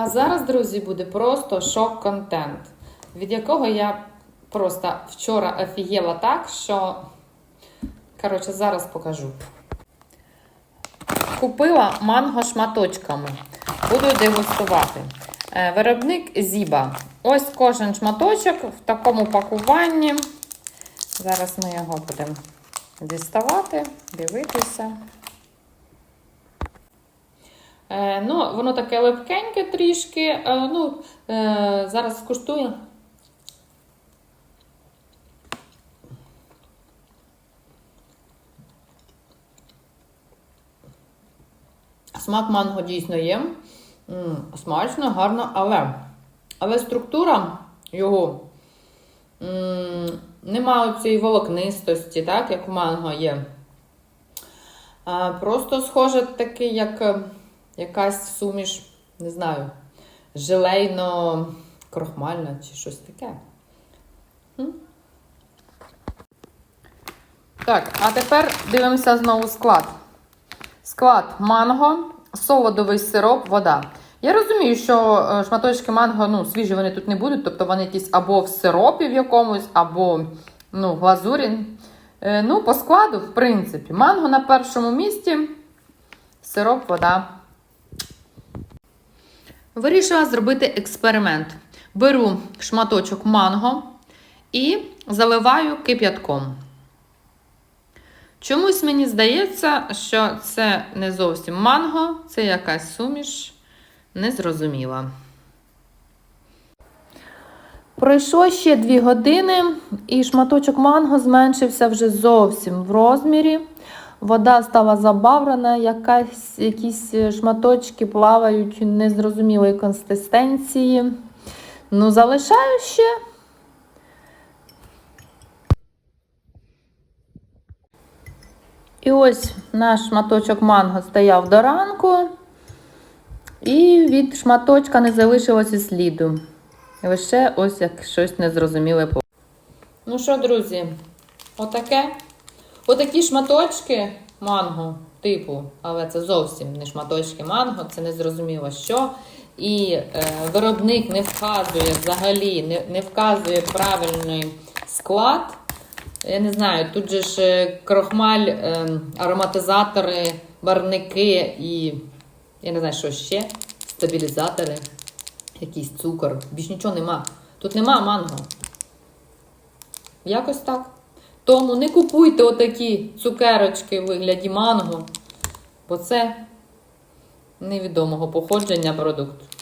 А зараз, друзі, буде просто шок-контент, від якого я просто вчора офігела так, що. Коротше, зараз покажу. Купила манго шматочками. Буду дегустувати. Е, Виробник Зіба. Ось кожен шматочок в такому пакуванні. Зараз ми його будемо діставати, дивитися. Е, ну, воно таке липкеньке трішки. Е, ну, е, зараз скуштую. Смак манго дійсно є. Смачно, гарно, але, але структура його немає цієї волокнистості, так, як у манго є. Просто схоже таке, як якась суміш, не знаю, желейно-крохмальна чи щось таке. Так, а тепер дивимося знову склад. Склад манго, солодовий сироп, вода. Я розумію, що е, шматочки манго, ну, свіжі вони тут не будуть, тобто вони якісь або в сиропі в якомусь, або ну, глазурі. Е, ну, по складу, в принципі, манго на першому місці, сироп, вода. Вирішила зробити експеримент. Беру шматочок манго і заливаю кип'ятком. Чомусь мені здається, що це не зовсім манго, це якась суміш незрозуміла. Пройшло ще 2 години, і шматочок манго зменшився вже зовсім в розмірі. Вода стала забавлена, якась, якісь шматочки плавають незрозумілої консистенції. Ну, залишаю ще. І ось наш шматочок манго стояв до ранку, і від шматочка не залишилося сліду. Лише ось як щось незрозуміле. Ну що, друзі, отаке. Отакі шматочки манго, типу, але це зовсім не шматочки манго, це не зрозуміло що. І е, виробник не вказує взагалі, не, не вказує правильний склад. Я не знаю, тут же ж е, крохмаль, е, ароматизатори, барвники і я не знаю, що ще. Стабілізатори, якийсь цукор. Більш нічого нема. Тут нема манго. Якось так. Тому не купуйте отакі цукерочки в вигляді манго, бо це невідомого походження продукт.